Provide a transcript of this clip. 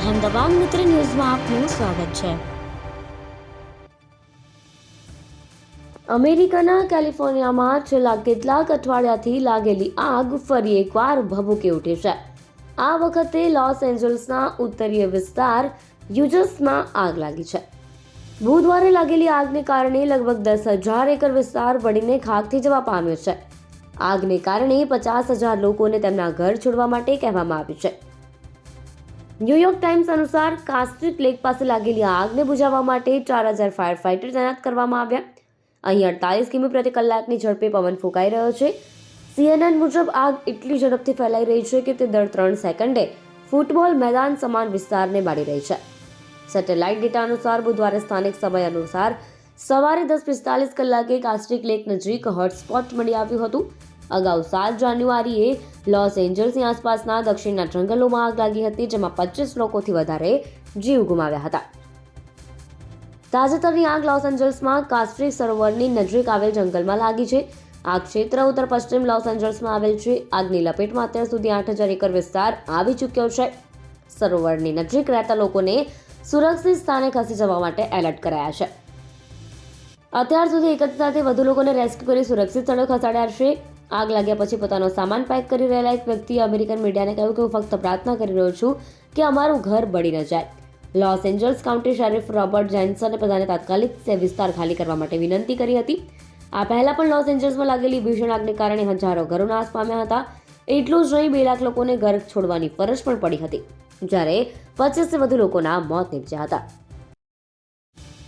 અહેમદાબાદ મિત્ર ન્યૂઝમાં આપનું સ્વાગત છે. અમેરિકાના કેલિફોર્નિયામાં છેલ્લા કેટલાક અઠવાડિયાથી લાગેલી આગ ફરી એકવાર ભભૂકી ઉઠી છે. આ વખતે લોસ એન્જલ્સના ઉત્તરીય વિસ્તાર યુજસમાં આગ લાગી છે. બુધવારે લાગેલી આગને કારણે લગભગ દસ હજાર એકર વિસ્તાર બળીને ખાકથી જવા પામ્યો છે. આગને કારણે પચાસ હજાર લોકોને તેમના ઘર છોડવા માટે કહેવામાં આવ્યું છે. ન્યૂયોર્ક ટાઈમ્સ અનુસાર કાસ્ટ્રિક લેક પાસે લાગેલી આગને બુઝાવવા માટે ચાર હજાર ફાયર ફાઇટર તૈનાત કરવામાં આવ્યા. અહીં અડતાલીસ કિમી પ્રતિ કલાકની ઝડપે પવન ફૂંકાઈ રહ્યો છે. સીએનએન મુજબ આગ એટલી ઝડપથી ફેલાઈ રહી છે કે તે દર ત્રણ સેકન્ડે ફૂટબોલ મેદાન સમાન વિસ્તારને બાળી રહી છે. સેટેલાઇટ ડેટા અનુસાર બુધવારે સ્થાનિક સમય અનુસાર સવારે દસ પિસ્તાલીસ કલાકે કાસ્ટ્રિક લેક નજીક હોટસ્પોટ મળી આવ્યું હતું. અગાઉ સાત જાન્યુઆરીએ લોસ એન્જલ્સની આસપાસના દક્ષિણના જંગલોમાં આગ લાગી હતી, જેમાં પચીસ લોકોથી વધારે જીવ ગુમાવ્યા હતા. તાજેતરની આગ લોસ એન્જલ્સમાં કાસ્ટ્રી સરોવરની નજીક આવેલ જંગલમાં લાગી છે. આ ક્ષેત્ર ઉત્તર પશ્ચિમ લોસ એન્જલ્સમાં આવેલ છે. આગની લપેટમાં અત્યાર સુધી આઠ હજાર એકર વિસ્તાર આવી ચૂક્યો છે. સરોવરની નજીક રહેતા લોકોને સુરક્ષિત સ્થાને ખસી જવા માટે એલર્ટ કરાયા છે. અત્યાર સુધી એક જ સાથે વધુ લોકોને રેસ્ક્યુ કરી સુરક્ષિત સ્થળે ખસેડ્યા છે. આગ લાગ્યા પછી પોતાનો સામાન પેક કરી રહેલા એક વ્યક્તિએ અમેરિકન મીડિયાને કહ્યું કે હું ફક્ત પ્રાર્થના કરી રહ્યો છું કે અમારું ઘર બળી ન જાય. Los Angeles county sheriff Robert જેન્સને બધાને તાત્કાલિક વિસ્તાર ખાલી કરવા માટે વિનંતી કરી હતી. આ પહેલાં પણ લોસ એન્જલ્સમાં લાગેલી ભીષણ આગને કારણે હજારો ઘરો નાશ પામ્યા હતા. એટલું જ નહીં, બે લાખ લોકોને ઘર છોડવાની ફરજ પણ પડી હતી, જ્યારે પચીસથી વધુ લોકોના મોત નીપજ્યા હતા.